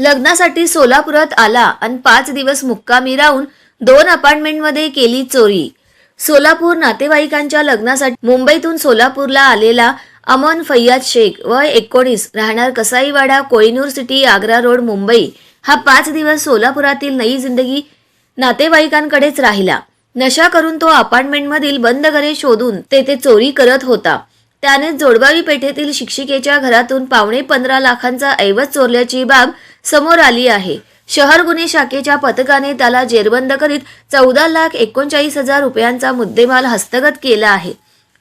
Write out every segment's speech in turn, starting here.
लग्नासाठी सोलापुरात आला आणि पाच दिवस मुक्कामी राहून दोन अपार्टमेंटमध्ये केली चोरी. सोलापूर नातेवाईकांच्या लग्नासाठी मुंबईतून सोलापूरला आलेला अमन फैयाद शेख वय एकोणीस राहणार कसाईवाडा कोहिनूर सिटी आग्रा रोड मुंबई. हा पाच दिवस सोलापुरातील नई जिंदगी नातेवाईकांकडेच राहिला. नशा करून तो अपार्टमेंटमधील बंद घरे शोधून तेथे चोरी करत होता. त्याने जोडबावी पेठेतील शिक्षिकेच्या घरातून पावणे पंधरा लाखांचा ऐवज चोरल्याची बाब समोर आली आहे. शहर गुन्हे शाखेच्या पथकाने त्याला जेरबंद करीत चौदा लाख एकोणचाळीस हजार रुपयांचा मुद्देमाल हस्तगत केला आहे.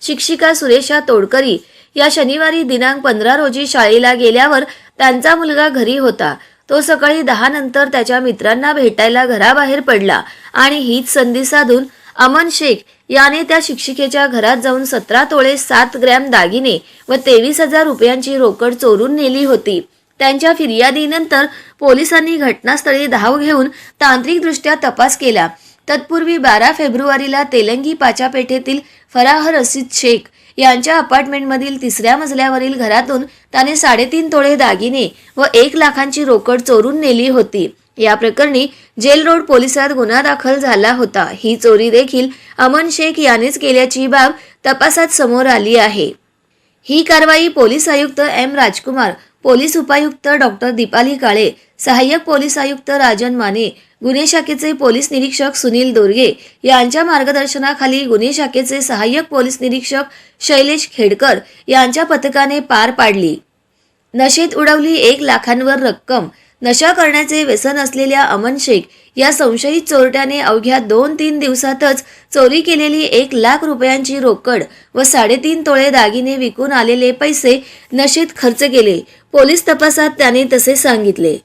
शिक्षिका सुरेशा तोडकरी या शनिवारी दिनांक पंधरा रोजी शाळेला गेल्यावर त्यांचा मुलगा घरी होता. तो सकाळी दहा नंतर त्याच्या मित्रांना भेटायला घराबाहेर पडला आणि हीच संधी साधून अमन शेख याने त्या शिक्षिकेच्या घरात जाऊन सतरा तोळे सात ग्रॅम दागिने व तेवीस हजार रुपयांची रोकड चोरून नेली होती. त्यांच्या फिर्यादीनंतर पोलिसांनी घटनास्थळी धाव घेऊन तांत्रिकदृष्ट्या तपास केला. तत्पूर्वी बारा फेब्रुवारीला तेलंगी पाचापेठेतील फराह रसीद शेख यांच्या अपार्टमेंटमधील तिसऱ्या मजल्यावरील घरातून त्याने साडेतीन तोळे दागिने व एक लाखांची रोकड चोरून नेली होती. या प्रकरणी जेल रोड पोलिसात गुन्हा दाखल झाला होता. ही चोरी देखील अमन शेख यानेच केल्याची बाब तपासात समोर आली आहे. ही कारवाई पोलीस आयुक्त एम. राजकुमार पोलीस उपायुक्त डॉक्टर दीपाली काळे सहाय्यक पोलीस आयुक्त राजन माने गुन्हे शाखेचे पोलीस निरीक्षक सुनील दोरगे यांच्या मार्गदर्शनाखाली गुन्हे शाखेचे सहाय्यक पोलीस निरीक्षक शैलेश खेडकर यांच्या पथकाने पार पाडली. नशेत उडवली एक लाखांवर रक्कम नशा करण्याचे व्यसन असलेल्या अमन शेख या संशयित चोरट्याने अवघ्या दोन तीन दिवसातच चोरी केलेली एक लाख रुपयांची रोकड व साडेतीन तोळे दागिने विकून आलेले पैसे नशेत खर्च केले. पोलीस तपासात त्याने तसे सांगितले.